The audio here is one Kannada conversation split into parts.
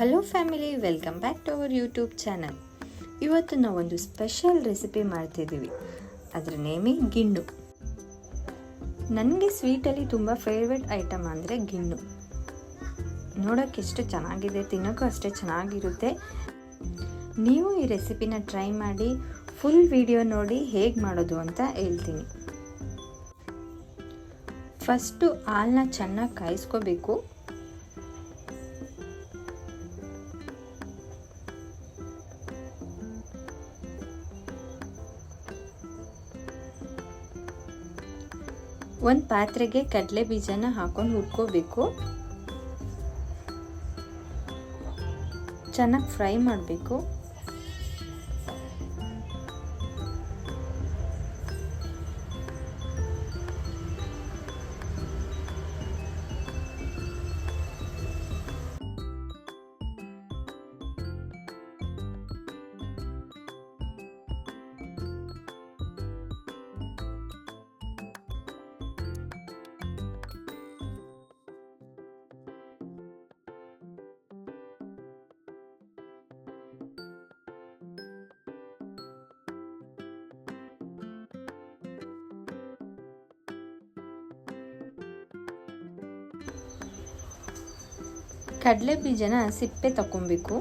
Hello family welcome back to our YouTube channel ಇವತ್ತು ನಾವೊಂದು ಸ್ಪೆಷಲ್ ರೆಸಿಪಿ ಮಾಡ್ತಿದ್ದೀವಿ. ಅದರ ನೇಮೇ ಗಿಣ್ಣು. ನನಗೆ ಸ್ವೀಟಲ್ಲಿ ತುಂಬ ಫೇವ್ರೆಟ್ ಐಟಮ್ ಅಂದರೆ ಗಿಣ್ಣು. ನೋಡೋಕ್ಕೆ ಎಷ್ಟು ಚೆನ್ನಾಗಿದೆ ತಿನ್ನೋಕ್ಕೂ ಅಷ್ಟೇ ಚೆನ್ನಾಗಿರುತ್ತೆ. ನೀವು ಈ ರೆಸಿಪಿನ ಟ್ರೈ ಮಾಡಿ ಫುಲ್ ವಿಡಿಯೋ ನೋಡಿ ಹೇಗೆ ಮಾಡೋದು ಅಂತ ಹೇಳ್ತೀನಿ. ಫಸ್ಟು ಹಾಲನ್ನ ಚೆನ್ನಾಗಿ ಕಾಯಿಸ್ಕೋಬೇಕು. ಒಂದು ಪಾತ್ರೆಗೆ ಕಡಲೆ ಬೀಜನ ಹಾಕೊಂಡು ಹುರ್ಕೋಬೇಕು. ಚೆನ್ನಾಗಿ ಫ್ರೈ ಮಾಡಬೇಕು. ಕಡಲೆ ಬೀಜನ ಸಿಪ್ಪೆ ತಗೊಬೇಕು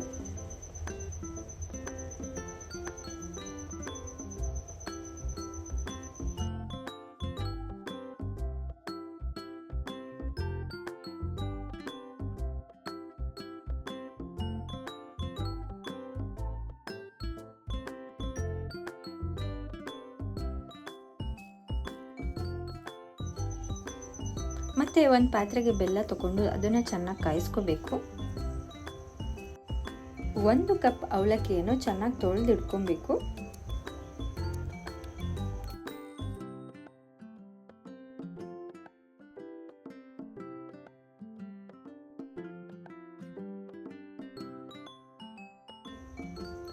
ಮತ್ತು ಒಂದು ಪಾತ್ರೆಗೆ ಬೆಲ್ಲ ತಗೊಂಡು ಅದನ್ನು ಚೆನ್ನಾಗಿ ಕಾಯಿಸ್ಕೋಬೇಕು. ಒಂದು ಕಪ್ ಅವಲಕ್ಕಿಯನ್ನು ಚೆನ್ನಾಗಿ ತೊಳೆದಿಡ್ಕೊಬೇಕು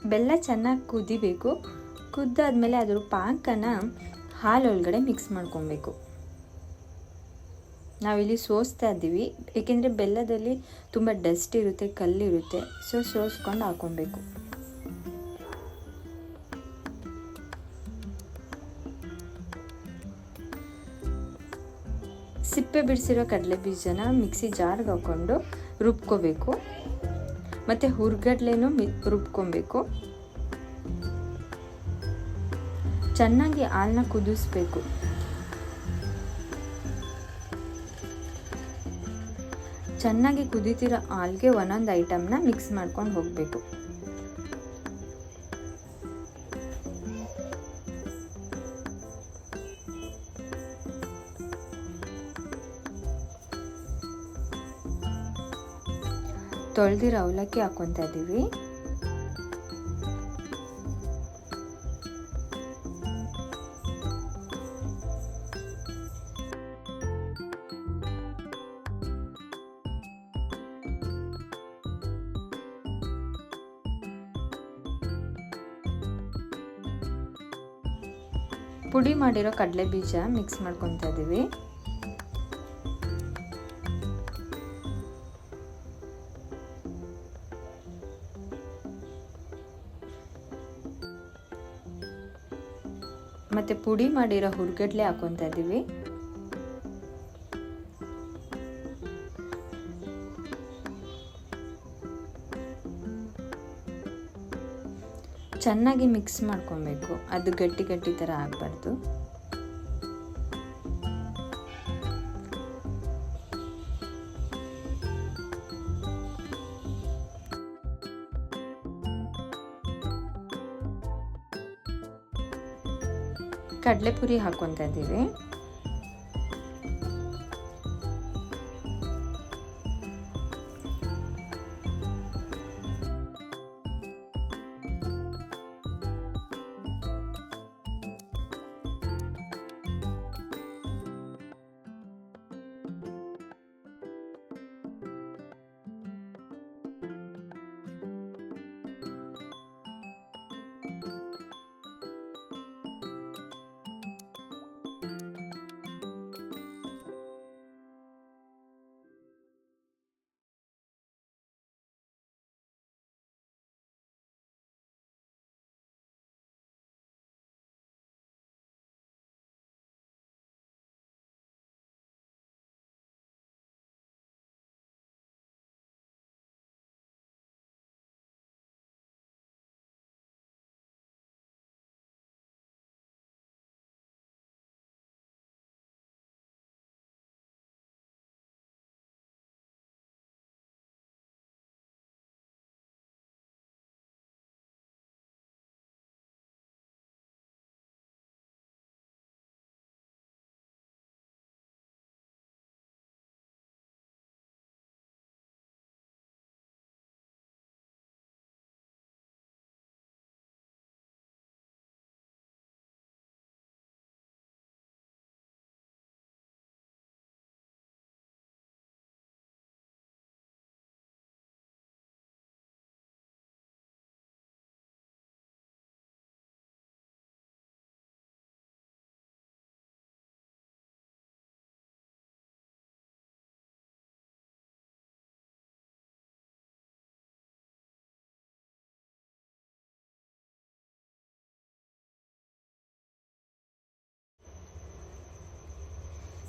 ಬೆಲ್ಲ ಚೆನ್ನಾಗಿ ಕುದಿಬೇಕು. ಕುದ್ದಾದ್ಮೇಲೆ ಅದ್ರ ಪಾಕನ ಹಾಲೊಳಗಡೆ ಮಿಕ್ಸ್ ಮಾಡ್ಕೊಬೇಕು. ನಾವಿಲ್ಲಿ ಸೋಸ್ತಾ ಇದ್ದೀವಿ. ಏಕೆಂದರೆ ಬೆಲ್ಲದಲ್ಲಿ ತುಂಬ ಡಸ್ಟ್ ಇರುತ್ತೆ, ಕಲ್ಲಿರುತ್ತೆ. ಸೊ ಸೋಸ್ಕೊಂಡು ಹಾಕೊಬೇಕು ಸಿಪ್ಪೆ ಬಿಡಿಸಿರೋ ಕಡಲೆ ಬೀಜನ ಮಿಕ್ಸಿ ಜಾರ್ಗೆ ಹಾಕ್ಕೊಂಡು ರುಬ್ಕೋಬೇಕು. ಮತ್ತು ಹುರ್ಗಡ್ಲೆನೂ ಮಿ, ರುಬ್ಕೊಬೇಕು. ಚೆನ್ನಾಗಿ ಹಾಲನ್ನ ಕುದಿಸ್ಬೇಕು. ಚೆನ್ನಾಗಿ ಕುದೀತಿರೋ ಹಾಲ್ಗೆ ಒಂದೊಂದು ಐಟಮ್ನ ಮಿಕ್ಸ್ ಮಾಡ್ಕೊಂಡು ಹೋಗಬೇಕು. ತೊಳೆದಿರೋ ಅವಲಕ್ಕಿ ಹಾಕ್ಕೊತಾ ಇದ್ದೀವಿ ಪುಡಿ ಮಾಡಿರೋ ಕಡಲೆ ಬೀಜ ಮಿಕ್ಸ್ ಮಾಡ್ಕೊತಾ ಇದ್ದೀವಿ. ಮತ್ತೆ ಪುಡಿ ಮಾಡಿರೋ ಹುರ್ಗಡ್ಲೆ ಹಾಕೊತಾ ಇದ್ದೀವಿ. ಚೆನ್ನಾಗಿ ಮಿಕ್ಸ್ ಮಾಡ್ಕೊಬೇಕು. ಅದು ಗಟ್ಟಿ ಗಟ್ಟಿ ಥರ ಆಗಬಾರ್ದು. ಕಡಲೆಪುರಿ ಹಾಕ್ಕೊತಾ ಇದ್ದೀವಿ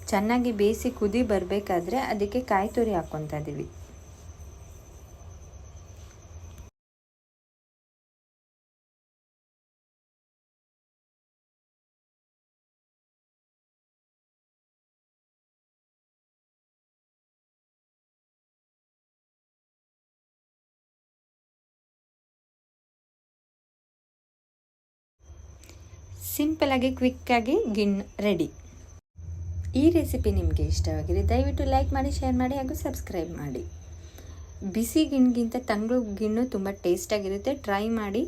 ಚೆನ್ನಾಗಿ ಬೇಯಿಸಿ ಕುದಿ ಬರಬೇಕಾದ್ರೆ ಅದಕ್ಕೆ ಕಾಯಿ ತುರಿ ಹಾಕ್ಕೊತಾ ಇದ್ದೀವಿ ಕ್ವಿಕ್ ಕ್ವಿಕ್ಕಾಗಿ ಗಿಣ್ಣು ರೆಡಿ. ಈ ರೆಸಿಪಿ ನಿಮಗೆ ಇಷ್ಟವಾಗಿದೆ, ದಯವಿಟ್ಟು ಲೈಕ್ ಮಾಡಿ, ಶೇರ್ ಮಾಡಿ ಹಾಗೂ ಸಬ್ಸ್ಕ್ರೈಬ್ ಮಾಡಿ. ಬಿಸಿ ಗಿಣ್ಗಿಂತ ತಂಗಳು ಗಿಣ್ಣು ತುಂಬ ಟೇಸ್ಟಾಗಿರುತ್ತೆ. ಟ್ರೈ ಮಾಡಿ.